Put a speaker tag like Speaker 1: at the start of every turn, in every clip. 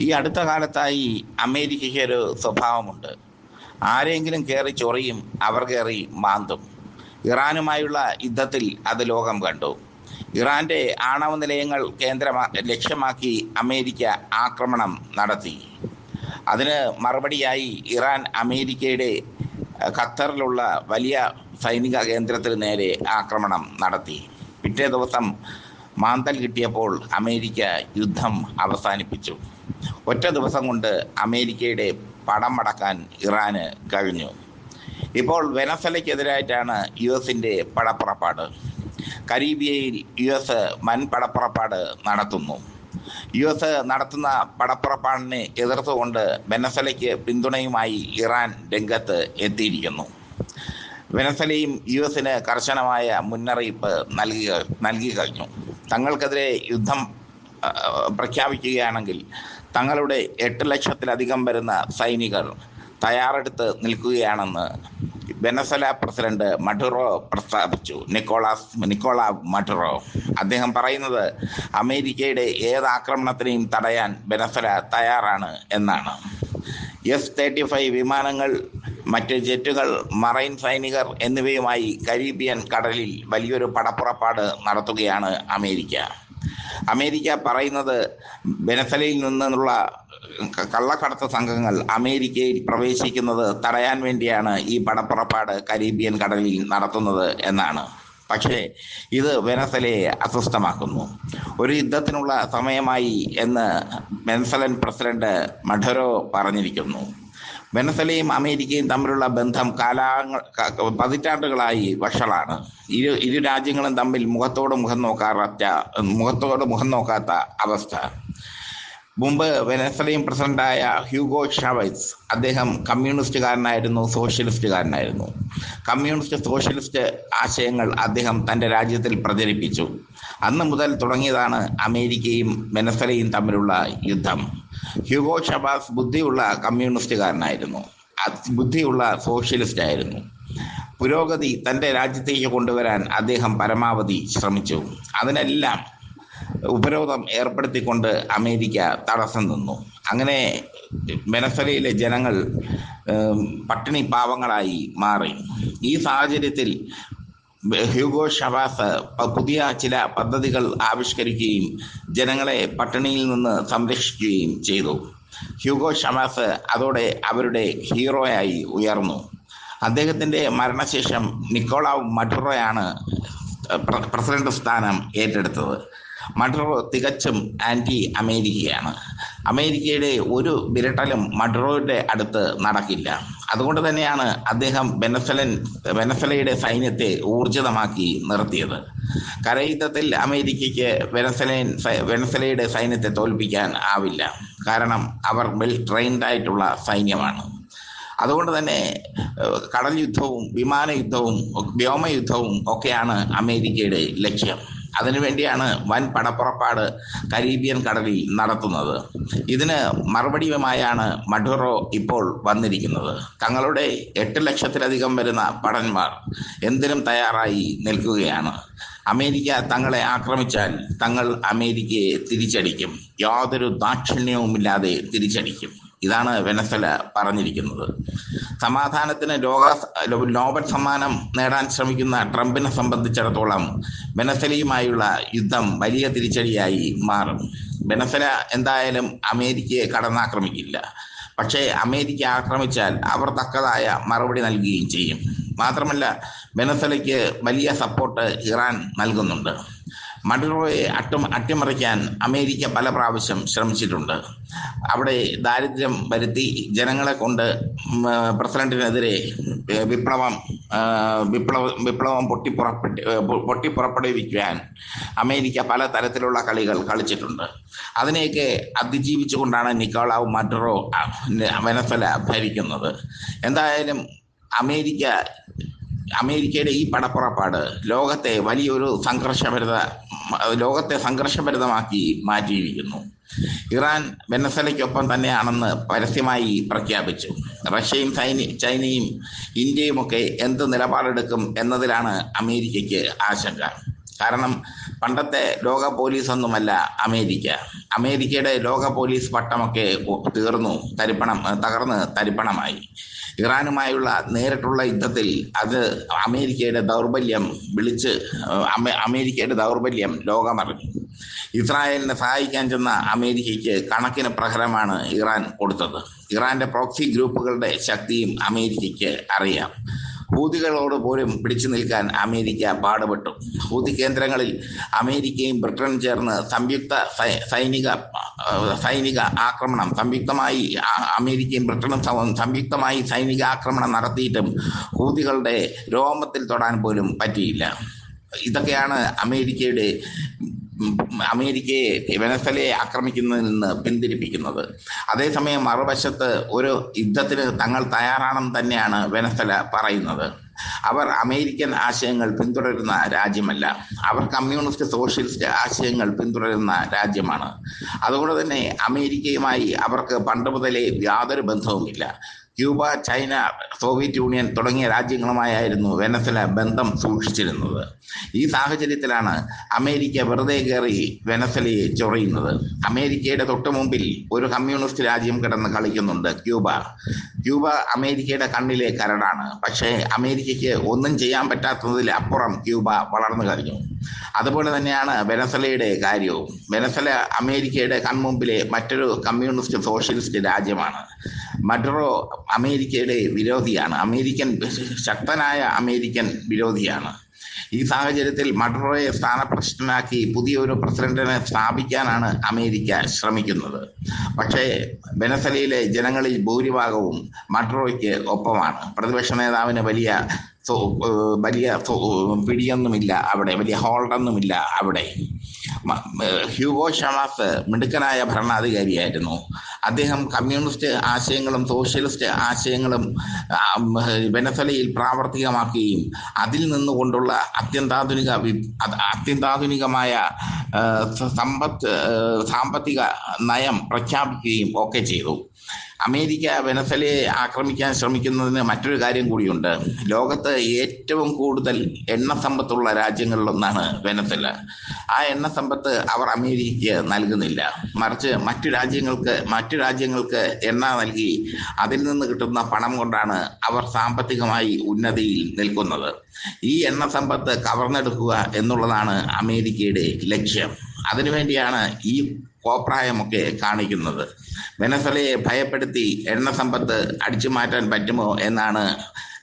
Speaker 1: ഈ അടുത്ത കാലത്തായി അമേരിക്കയ്ക്ക് ഒരു സ്വഭാവമുണ്ട്. ആരെങ്കിലും കയറി ചൊറിയും അവർ കയറി മാന്തും. ഇറാനുമായുള്ള യുദ്ധത്തിൽ അത് ലോകം കണ്ടു. ഇറാന്റെ ആണവ നിലയങ്ങൾ കേന്ദ്രമാ ലക്ഷ്യമാക്കി അമേരിക്ക ആക്രമണം നടത്തി. അതിന് മറുപടിയായി ഇറാൻ അമേരിക്കയുടെ ഖത്തറിലുള്ള വലിയ സൈനിക കേന്ദ്രത്തിന് നേരെ ആക്രമണം നടത്തി. പിറ്റേ ദിവസം മാന്തൽ കിട്ടിയപ്പോൾ അമേരിക്ക യുദ്ധം അവസാനിപ്പിച്ചു. ഒറ്റ ദിവസം കൊണ്ട് അമേരിക്കയുടെ പടം മടക്കാൻ ഇറാന് കഴിഞ്ഞു. ഇപ്പോൾ വെനസലയ്ക്കെതിരായിട്ടാണ് യു എസിന്റെ പടപ്പുറപ്പാട്. കരീബിയയിൽ യു എസ് വൻ പടപ്പുറപ്പാട് നടത്തുന്നു. യു എസ് നടത്തുന്ന പടപ്പുറപ്പാടിനെ എതിർത്തുകൊണ്ട് വെനസലയ്ക്ക് പിന്തുണയുമായി ഇറാൻ രംഗത്ത് എത്തിയിരിക്കുന്നു. വെനസലയും യു എസിന് കർശനമായ മുന്നറിയിപ്പ് നൽകി നൽകി കഴിഞ്ഞു. തങ്ങൾക്കെതിരെ യുദ്ധം പ്രഖ്യാപിക്കുകയാണെങ്കിൽ തങ്ങളുടെ എട്ട് ലക്ഷത്തിലധികം വരുന്ന സൈനികർ തയ്യാറെടുത്ത് നിൽക്കുകയാണെന്ന് വെനസല പ്രസിഡന്റ് മഡുറോ പ്രസ്താവിച്ചു. Nicolas Nicola Maduro. അദ്ദേഹം പറയുന്നത് അമേരിക്കയുടെ ഏത് ആക്രമണത്തിനെയും തടയാൻ വെനസല തയ്യാറാണ് എന്നാണ്. എസ് തേർട്ടി ഫൈവ് വിമാനങ്ങൾ മറ്റ് ജെറ്റുകൾ മറൈൻ സൈനികർ എന്നിവയുമായി കരീബിയൻ കടലിൽ വലിയൊരു പടപ്പുറപ്പാട് നടത്തുകയാണ് അമേരിക്ക. അമേരിക്ക പറയുന്നത് വെനസലയിൽ നിന്നുള്ള കള്ളക്കടത്ത് സംഘങ്ങൾ അമേരിക്കയിൽ പ്രവേശിക്കുന്നത് തടയാൻ വേണ്ടിയാണ് ഈ പണപ്പുറപ്പാട് കരീബിയൻ കടലിൽ നടത്തുന്നത് എന്നാണ്. പക്ഷേ ഇത് വെനസലയെ അസ്വസ്ഥമാക്കുന്നു. ഒരു യുദ്ധത്തിനുള്ള സമയമായി എന്ന് വെനസലൻ പ്രസിഡന്റ് മഡറോ പറഞ്ഞിരിക്കുന്നു. വെനസലയും അമേരിക്കയും തമ്മിലുള്ള ബന്ധം കാലാങ്ങൾ ക- പതിറ്റാണ്ടുകളായി വഷളാണ്. ഇരു ഇരു രാജ്യങ്ങളും തമ്മിൽ മുഖത്തോട് മുഖം നോക്കാത്ത മുഖത്തോട് മുഖം നോക്കാത്ത അവസ്ഥ. മുമ്പ് വെനസലയും പ്രസിഡന്റായ ഹ്യൂഗോ ഷാവൈസ് അദ്ദേഹം കമ്മ്യൂണിസ്റ്റുകാരനായിരുന്നു സോഷ്യലിസ്റ്റുകാരനായിരുന്നു. കമ്മ്യൂണിസ്റ്റ് സോഷ്യലിസ്റ്റ് ആശയങ്ങൾ അദ്ദേഹം തന്റെ രാജ്യത്തിൽ പ്രചരിപ്പിച്ചു. അന്ന് മുതൽ തുടങ്ങിയതാണ് അമേരിക്കയും വെനസലയും തമ്മിലുള്ള യുദ്ധം. ഹ്യൂഗോ ഷബാസ് ബുദ്ധിയുള്ള കമ്മ്യൂണിസ്റ്റുകാരനായിരുന്നു. ബുദ്ധിയുള്ള സോഷ്യലിസ്റ്റ് ആയിരുന്നു പുരോഗതി തന്റെ രാജ്യത്തേക്ക് കൊണ്ടുവരാൻ അദ്ദേഹം പരമാവധി ശ്രമിച്ചു. അതിനെല്ലാം ഉപരോധം ഏർപ്പെടുത്തിക്കൊണ്ട് അമേരിക്ക തടസ്സം നിന്നു. അങ്ങനെ വെനസലയിലെ ജനങ്ങൾ പട്ടിണി പാവങ്ങളായി മാറി. ഈ സാഹചര്യത്തിൽ ഹ്യൂഗോ ഷവാസ് പുതിയ ചില പദ്ധതികൾ ആവിഷ്കരിക്കുകയും ജനങ്ങളെ പട്ടിണിയിൽ നിന്ന് സംരക്ഷിക്കുകയും ചെയ്തു. ഹ്യൂഗോ ഷവാസ് അതോടെ അവരുടെ ഹീറോയായി ഉയർന്നു. അദ്ദേഹത്തിന്റെ മരണശേഷം നിക്കോളാവ് മഡുറോയാണ് പ്ര- പ്രസിഡന്റ് സ്ഥാനം ഏറ്റെടുത്തത്. മഡ്റോ തികച്ചും ആന്റി അമേരിക്കയാണ് അമേരിക്കയുടെ ഒരു വിരട്ടലും മഡ്രോയുടെ അടുത്ത് നടക്കില്ല. അതുകൊണ്ട് തന്നെയാണ് അദ്ദേഹം വെനസലൻ വെനസലയുടെ സൈന്യത്തെ ഊർജിതമാക്കി നിർത്തിയത്. കരയുദ്ധത്തിൽ അമേരിക്കയ്ക്ക് വെനസലൻ വെനസലയുടെ സൈന്യത്തെ തോൽപ്പിക്കാൻ ആവില്ല. കാരണം അവർ വെൽ ട്രെയിൻഡ് ആയിട്ടുള്ള സൈന്യമാണ്. അതുകൊണ്ട് തന്നെ കടൽ യുദ്ധവും വിമാന യുദ്ധവും വ്യോമയുദ്ധവും ഒക്കെയാണ് അമേരിക്കയുടെ ലക്ഷ്യം. അതിനുവേണ്ടിയാണ് വൻ പണപ്പുറപ്പാട് കരീബിയൻ കടലിൽ നടത്തുന്നത്. ഇതിന് മറുപടിയുമായാണ് മഡുറോ ഇപ്പോൾ വന്നിരിക്കുന്നത്. തങ്ങളുടെ എട്ട് ലക്ഷത്തിലധികം വരുന്ന പടന്മാർ എന്തിനും തയ്യാറായി നിൽക്കുകയാണ്. അമേരിക്ക തങ്ങളെ ആക്രമിച്ചാൽ തങ്ങൾ അമേരിക്കയെ തിരിച്ചടിക്കും. യാതൊരു ദാക്ഷിണ്യവുമില്ലാതെ തിരിച്ചടിക്കും. ഇതാണ് വെനസ്വല പറഞ്ഞിരിക്കുന്നത്. സമാധാനത്തിന് ലോക നോബൽ സമ്മാനം നേടാൻ ശ്രമിക്കുന്ന ട്രംപിനെ സംബന്ധിച്ചിടത്തോളം വെനസലയുമായുള്ള യുദ്ധം വലിയ തിരിച്ചടിയായി മാറും. വെനസല എന്തായാലും അമേരിക്കയെ കടന്നാക്രമിക്കില്ല. പക്ഷേ അമേരിക്ക ആക്രമിച്ചാൽ അവർ തക്കതായ മറുപടി നൽകുകയും ചെയ്യും. മാത്രമല്ല വെനസലയ്ക്ക് വലിയ സപ്പോർട്ട് ഇറാൻ നൽകുന്നുണ്ട്. മഡുറോയെ അട്ടം അട്ടിമറിക്കാൻ അമേരിക്ക പല പ്രാവശ്യം ശ്രമിച്ചിട്ടുണ്ട്. അവിടെ ദാരിദ്ര്യം വരുത്തി ജനങ്ങളെ കൊണ്ട് പ്രസിഡന്റിനെതിരെ വിപ്ലവം വിപ്ലവ വിപ്ലവം പൊട്ടിപ്പുറപ്പെട്ട് പൊട്ടിപ്പുറപ്പെടുവിക്കാൻ അമേരിക്ക പല തരത്തിലുള്ള കളികൾ കളിച്ചിട്ടുണ്ട്. അതിനെയൊക്കെ അതിജീവിച്ചുകൊണ്ടാണ് നിക്കോളാവ് മഡറോ വെനസ്വല ഭരിക്കുന്നത്. എന്തായാലും അമേരിക്ക അമേരിക്കയുടെ ഈ പടപ്പുറപ്പാട് ലോകത്തെ വലിയൊരു സംഘർഷഭരിത ലോകത്തെ സംഘർഷഭരിതമാക്കി മാറ്റിയിരിക്കുന്നു. ഇറാൻ വെനസലയ്ക്കൊപ്പം തന്നെയാണെന്ന് പരസ്യമായി പ്രഖ്യാപിച്ചു. റഷ്യയും ചൈനയും ചൈനയും ഇന്ത്യയുമൊക്കെ എന്ത് നിലപാടെടുക്കും എന്നതിലാണ് അമേരിക്കയ്ക്ക് ആശങ്ക. കാരണം പണ്ടത്തെ ലോക പോലീസ് ഒന്നുമല്ല അമേരിക്ക. അമേരിക്കയുടെ ലോക പോലീസ് പട്ടമൊക്കെ തീർന്നു തരിപ്പണം തകർന്ന് തരിപ്പണമായി. ഇറാനുമായുള്ള നേരിട്ടുള്ള യുദ്ധത്തിൽ അത് അമേരിക്കയുടെ ദൗർബല്യം വിളിച്ച് അമേരിക്കയുടെ ദൗർബല്യം ലോകമറിഞ്ഞു. ഇസ്രായേലിനെ സഹായിക്കാൻ ചെന്ന അമേരിക്കയ്ക്ക് കണക്കിന് പ്രഹരമാണ് ഇറാൻ കൊടുത്തത്. ഇറാന്റെ പ്രോക്സി ഗ്രൂപ്പുകളുടെ ശക്തിയും അമേരിക്കയ്ക്ക് അറിയാം. ഹൂതികളോട് പോലും പിടിച്ചു നിൽക്കാൻ അമേരിക്ക പാടുപെട്ടു. ഹൂതി കേന്ദ്രങ്ങളിൽ അമേരിക്കയും ബ്രിട്ടനും ചേർന്ന് സംയുക്ത സൈനിക സൈനിക ആക്രമണം സംയുക്തമായി അമേരിക്കയും ബ്രിട്ടനും സംയുക്തമായി സൈനിക ആക്രമണം നടത്തിയിട്ടും ഹൂതികളുടെ രോമത്തിൽ തൊടാൻ പോലും പറ്റിയില്ല. ഇതൊക്കെയാണ് അമേരിക്കയുടെ അമേരിക്കയെ വെനസ്വലയെ ആക്രമിക്കുന്നതിൽ നിന്ന് പിന്തിരിപ്പിക്കുന്നത്. അതേസമയം മറുവശത്ത് ഒരു യുദ്ധത്തിന് തങ്ങൾ തയ്യാറാണെന്ന് തന്നെയാണ് വെനസ്വല പറയുന്നത്. അവർ അമേരിക്കൻ ആശയങ്ങൾ പിന്തുടരുന്ന രാജ്യമല്ല. അവർ കമ്മ്യൂണിസ്റ്റ് സോഷ്യലിസ്റ്റ് ആശയങ്ങൾ പിന്തുടരുന്ന രാജ്യമാണ്. അതുകൊണ്ട് തന്നെ അമേരിക്കയുമായി അവർക്ക് പണ്ട് മുതലേ യാതൊരു ബന്ധവുമില്ല. ക്യൂബ ചൈന സോവിയറ്റ് യൂണിയൻ തുടങ്ങിയ രാജ്യങ്ങളുമായായിരുന്നു വെനസല ബന്ധം സൂക്ഷിച്ചിരുന്നത്. ഈ സാഹചര്യത്തിലാണ് അമേരിക്ക വെറുതെ കയറി വെനസലയെ ചൊറിയുന്നത്. അമേരിക്കയുടെ തൊട്ടു മുമ്പിൽ ഒരു കമ്മ്യൂണിസ്റ്റ് രാജ്യം കിടന്ന് കളിക്കുന്നുണ്ട് ക്യൂബ. ക്യൂബ അമേരിക്കയുടെ കണ്ണിലെ കരടാണ്. പക്ഷേ അമേരിക്കയ്ക്ക് ഒന്നും ചെയ്യാൻ പറ്റാത്തതിൽ അപ്പുറം ക്യൂബ വളർന്നു കഴിഞ്ഞു. അതുപോലെ തന്നെയാണ് വെനസലയുടെ കാര്യവും. വെനസല അമേരിക്കയുടെ കൺമുമ്പിലെ മറ്റൊരു കമ്മ്യൂണിസ്റ്റ് സോഷ്യലിസ്റ്റ് രാജ്യമാണ്. മഡ്രോ അമേരിക്കയുടെ വിരോധിയാണ്. അമേരിക്കൻ ശക്തനായ അമേരിക്കൻ വിരോധിയാണ്. ഈ സാഹചര്യത്തിൽ മഡ്രോയെ സ്ഥാനപ്രശ്നമാക്കി പുതിയൊരു പ്രസിഡന്റിനെ സ്ഥാപിക്കാനാണ് അമേരിക്ക ശ്രമിക്കുന്നത്. പക്ഷേ വെനസലയിലെ ജനങ്ങളിൽ ഭൂരിഭാഗവും മഡ്രോയ്ക്ക് ഒപ്പമാണ്. പ്രതിപക്ഷ നേതാവിന് വലിയ വലിയ പിടിയൊന്നുമില്ല അവിടെ വലിയ ഹോൾഡൊന്നുമില്ല അവിടെ. ഹ്യൂഗോ ഷമാസ് മിടുക്കനായ ഭരണാധികാരിയായിരുന്നു. അദ്ദേഹം കമ്മ്യൂണിസ്റ്റ് ആശയങ്ങളും സോഷ്യലിസ്റ്റ് ആശയങ്ങളും വെനസലയിൽ പ്രാവർത്തികമാക്കുകയും അതിൽ നിന്നുകൊണ്ടുള്ള അത്യന്താധുനിക അത്യന്താധുനികമായ സമ്പത്ത് സാമ്പത്തിക നയം പ്രഖ്യാപിക്കുകയും ഒക്കെ ചെയ്തു. അമേരിക്ക വെനസലയെ ആക്രമിക്കാൻ ശ്രമിക്കുന്നതിന് മറ്റൊരു കാര്യം കൂടിയുണ്ട്. ലോകത്ത് ഏറ്റവും കൂടുതൽ എണ്ണ സമ്പത്തുള്ള രാജ്യങ്ങളിലൊന്നാണ് വെനസല ആ എണ്ണ സമ്പത്ത് അവർ അമേരിക്കയ്ക്ക് നൽകുന്നില്ല. മറിച്ച് മറ്റു രാജ്യങ്ങൾക്ക് മറ്റു രാജ്യങ്ങൾക്ക് എണ്ണ നൽകി അതിൽ നിന്ന് കിട്ടുന്ന പണം കൊണ്ടാണ് അവർ സാമ്പത്തികമായി ഉന്നതിയിൽ നിൽക്കുന്നത്. ഈ എണ്ണ സമ്പത്ത് കവർന്നെടുക്കുക എന്നുള്ളതാണ് അമേരിക്കയുടെ ലക്ഷ്യം. അതിനുവേണ്ടിയാണ് ഈ കോപ്രായമൊക്കെ കാണിക്കുന്നത്. വെനസലയെ ഭയപ്പെടുത്തി എണ്ണ സമ്പത്ത് അടിച്ചു മാറ്റാൻ പറ്റുമോ എന്നാണ്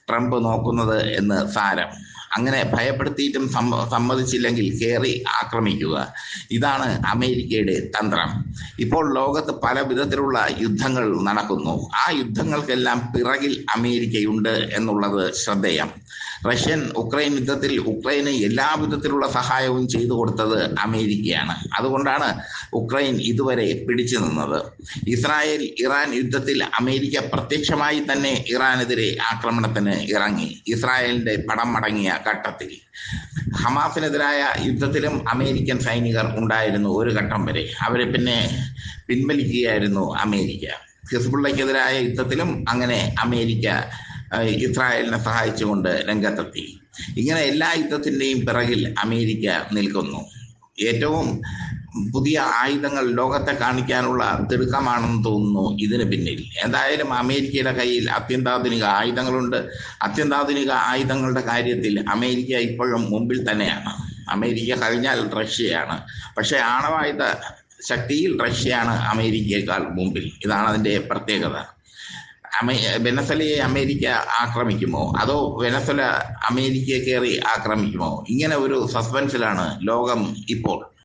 Speaker 1: ട്രംപ് നോക്കുന്നത് എന്ന് സാരം. അങ്ങനെ ഭയപ്പെടുത്തിയിട്ടും സമ്മതിച്ചില്ലെങ്കിൽ കയറി ആക്രമിക്കുക. ഇതാണ് അമേരിക്കയുടെ തന്ത്രം. ഇപ്പോൾ ലോകത്ത് പല വിധത്തിലുള്ള യുദ്ധങ്ങൾ നടക്കുന്നു. ആ യുദ്ധങ്ങൾക്കെല്ലാം പിറകിൽ അമേരിക്കയുണ്ട് എന്നുള്ളത് ശ്രദ്ധേയം. റഷ്യൻ ഉക്രൈൻ യുദ്ധത്തിൽ ഉക്രൈന് എല്ലാവിധത്തിലുള്ള സഹായവും ചെയ്തു കൊടുത്തത് അമേരിക്കയാണ്. അതുകൊണ്ടാണ് ഉക്രൈൻ ഇതുവരെ പിടിച്ചു നിന്നത്. ഇസ്രായേൽ ഇറാൻ യുദ്ധത്തിൽ അമേരിക്ക പ്രത്യക്ഷമായി തന്നെ ഇറാനെതിരെ ആക്രമണത്തിന് ഇറങ്ങി. ഇസ്രായേലിന്റെ പടം മടങ്ങിയ ഘട്ടത്തിൽ. ഹമാസിനെതിരായ യുദ്ധത്തിലും അമേരിക്കൻ സൈനികർ ഉണ്ടായിരുന്നു ഒരു ഘട്ടം വരെ. അവരെ പിന്നെ പിൻവലിക്കുകയായിരുന്നു അമേരിക്ക. ഹിസ്ബുള്ളയ്ക്കെതിരായ യുദ്ധത്തിലും അങ്ങനെ അമേരിക്ക ഇസ്രായേലിനെ സഹായിച്ചുകൊണ്ട് രംഗത്തെത്തി. ഇങ്ങനെ എല്ലാ യുദ്ധത്തിന്റെയും പിറകിൽ അമേരിക്ക നിൽക്കുന്നു. ഏറ്റവും പുതിയ ആയുധങ്ങൾ ലോകത്തെ കാണിക്കാനുള്ള തിടുക്കമാണെന്ന് തോന്നുന്നു ഇതിന് പിന്നിൽ. എന്തായാലും അമേരിക്കയുടെ കയ്യിൽ അത്യന്താധുനിക ആയുധങ്ങളുണ്ട്. അത്യന്താധുനിക ആയുധങ്ങളുടെ കാര്യത്തിൽ അമേരിക്ക ഇപ്പോഴും മുമ്പിൽ തന്നെയാണ്. അമേരിക്ക കഴിഞ്ഞാൽ റഷ്യയാണ്. പക്ഷേ ആണവായുധ ശക്തിയിൽ റഷ്യയാണ് അമേരിക്കയേക്കാൾ മുമ്പിൽ. ഇതാണ് അതിന്റെ പ്രത്യേകത. അമേ വെനസലയെ അമേരിക്ക ആക്രമിക്കുമോ? അതോ വെനസല അമേരിക്കയെ കയറി ആക്രമിക്കുമോ? ഇങ്ങനെ ഒരു സസ്പെൻസിലാണ് ലോകം ഇപ്പോൾ.